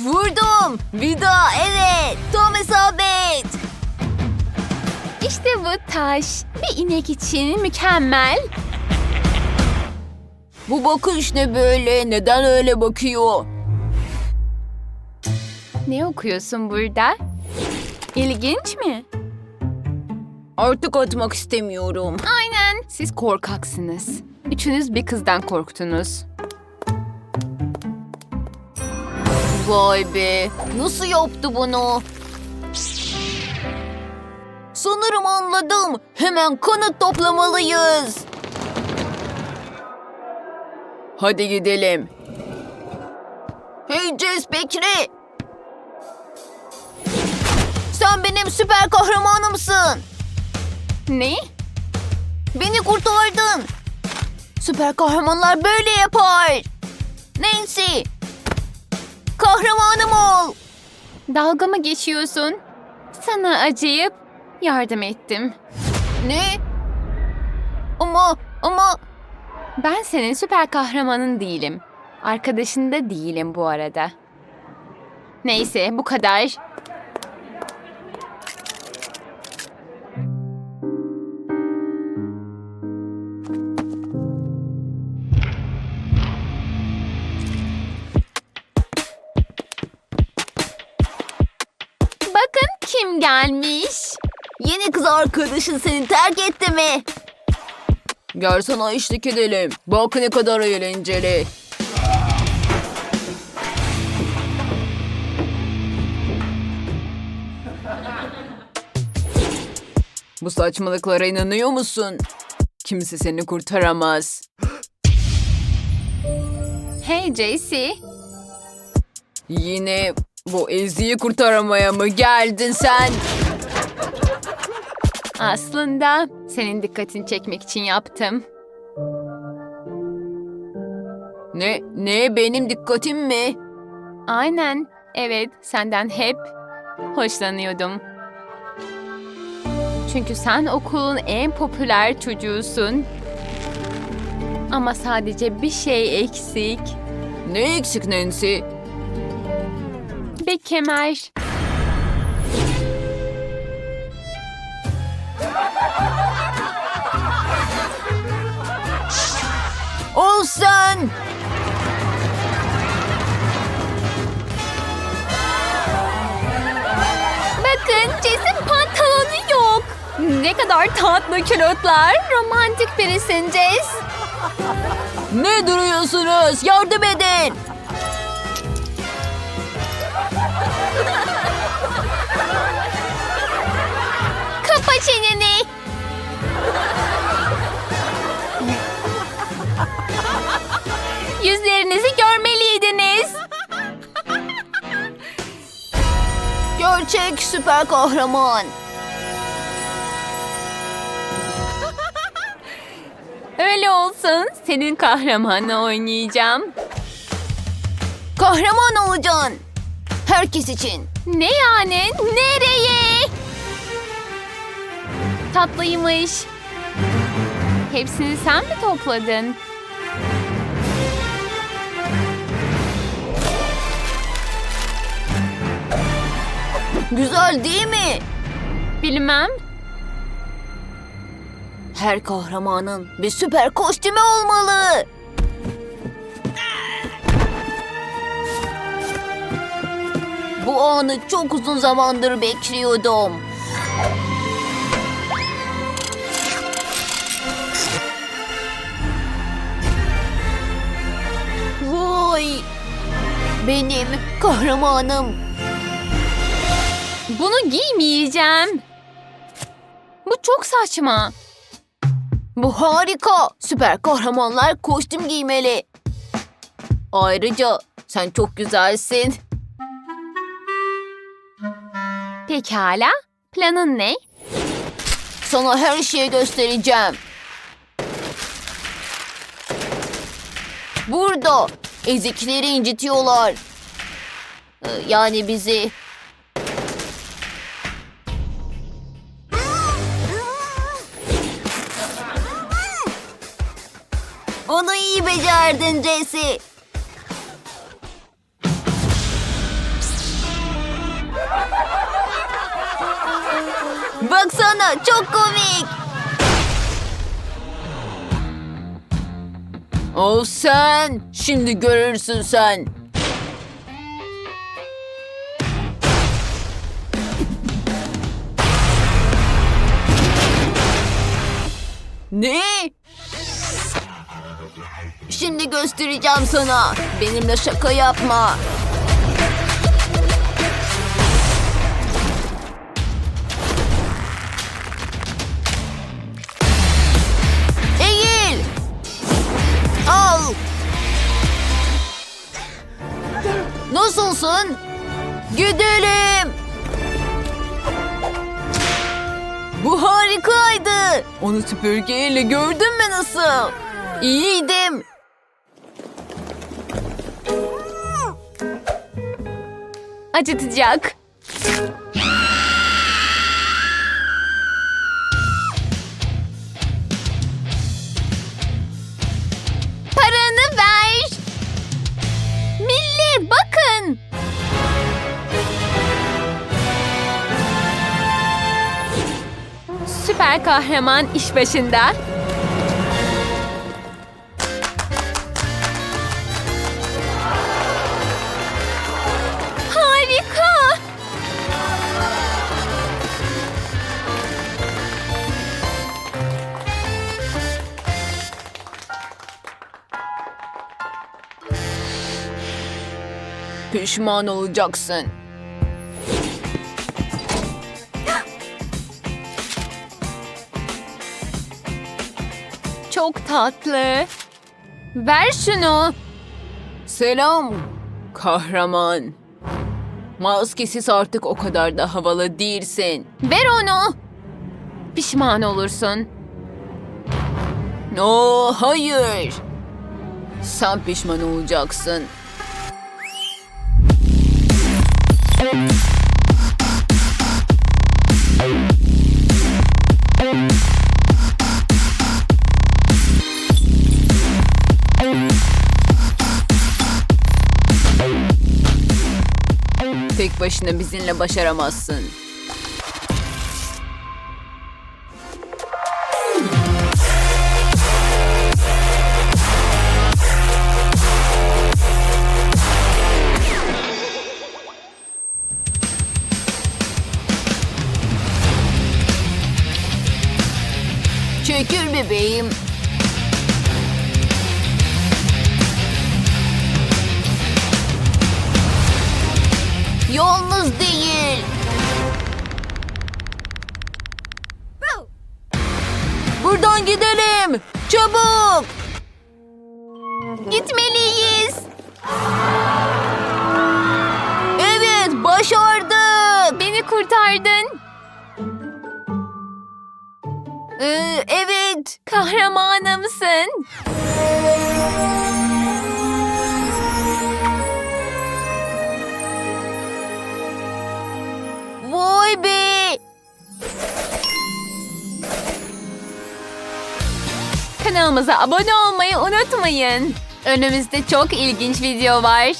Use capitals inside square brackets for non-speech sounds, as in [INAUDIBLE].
Evet vurdum. Vida evet. Tam isabet. İşte bu taş. Bir inek için mükemmel. Bu bakış ne böyle? Neden öyle bakıyor? Ne okuyorsun burada? İlginç mi? Artık atmak istemiyorum. Aynen. Siz korkaksınız. Üçünüz bir kızdan korktunuz. Vay be. Nasıl yaptı bunu? Sanırım anladım. Hemen kanıt toplamalıyız. Hadi gidelim. Hey Jess Bekri. Sen benim süper kahramanımsın. Ne? Beni kurtardın. Süper kahramanlar böyle yapar. Nancy. Kahramanım ol. Dalga mı geçiyorsun? Sana acıyıp yardım ettim. Ne? Ama ama Ben senin süper kahramanın değilim. Arkadaşın da değilim bu arada. Neyse bu kadar. Gelmiş. yeni kız arkadaşın seni terk etti mi? Gel sana eşlik edelim. Bak ne kadar eğlenceli. Bu saçmalıklara inanıyor musun? Kimse seni kurtaramaz. [GASPS] Hey JC. Yine bu Ezi'yi kurtaramaya mı geldin sen? Aslında senin dikkatini çekmek için yaptım. Ne? Ne benim dikkatim mi? Aynen. Evet, senden hep hoşlanıyordum. Çünkü sen okulun en popüler çocuğusun. Ama sadece bir şey eksik. Ne eksik Nancy? Bir kemer. Olsun. Bakın Jess'in pantolonu yok. Ne kadar tatlı külotlar. Romantik birisin Jess. Ne duruyorsunuz? Yardım edin. Gerçek süper kahraman. [LAUGHS] Öyle olsun. Senin kahramanla oynayacağım. Kahraman olacaksın. Herkes için. Ne yani? Nereye? Tatlıymış. Hepsini sen mi topladın? Güzel değil mi? Bilmem. Her kahramanın bir süper kostümü olmalı. Bu anı çok uzun zamandır bekliyordum. Vay! Benim kahramanım. Bunu giymeyeceğim. Bu çok saçma. Bu harika. Süper kahramanlar kostüm giymeli. Ayrıca sen çok güzelsin. Pekala. Planın ne? Sana her şeyi göstereceğim. Burada ezikleri incitiyorlar. Ee, Yani bizi. verdin Jesse. Baksana çok komik. O sen. Şimdi görürsün sen. Ne? Şimdi göstereceğim sana. Benimle şaka yapma. Eğil. Al. Nasılsın? Gidelim. Bu harikaydı. Onu süpürgeyle gördün mü nasıl? İyiydim. Acıtacak. Paranı ver. Millet bakın. Süper kahraman iş başında. Pişman olacaksın. Çok tatlı. Ver şunu. Selam kahraman. Maskesiz artık o kadar da havalı değilsin. Ver onu. Pişman olursun. No, hayır. Sen pişman olacaksın. Tek başına bizimle başaramazsın. Çekil bebeğim. Yalnız değil. Buradan gidelim. Çabuk. Gitmeliyiz. Evet, başardık. Beni kurtardın. Ee, evet. Kahramanımsın. Vay be. Kanalımıza abone olmayı unutmayın. Önümüzde çok ilginç video var.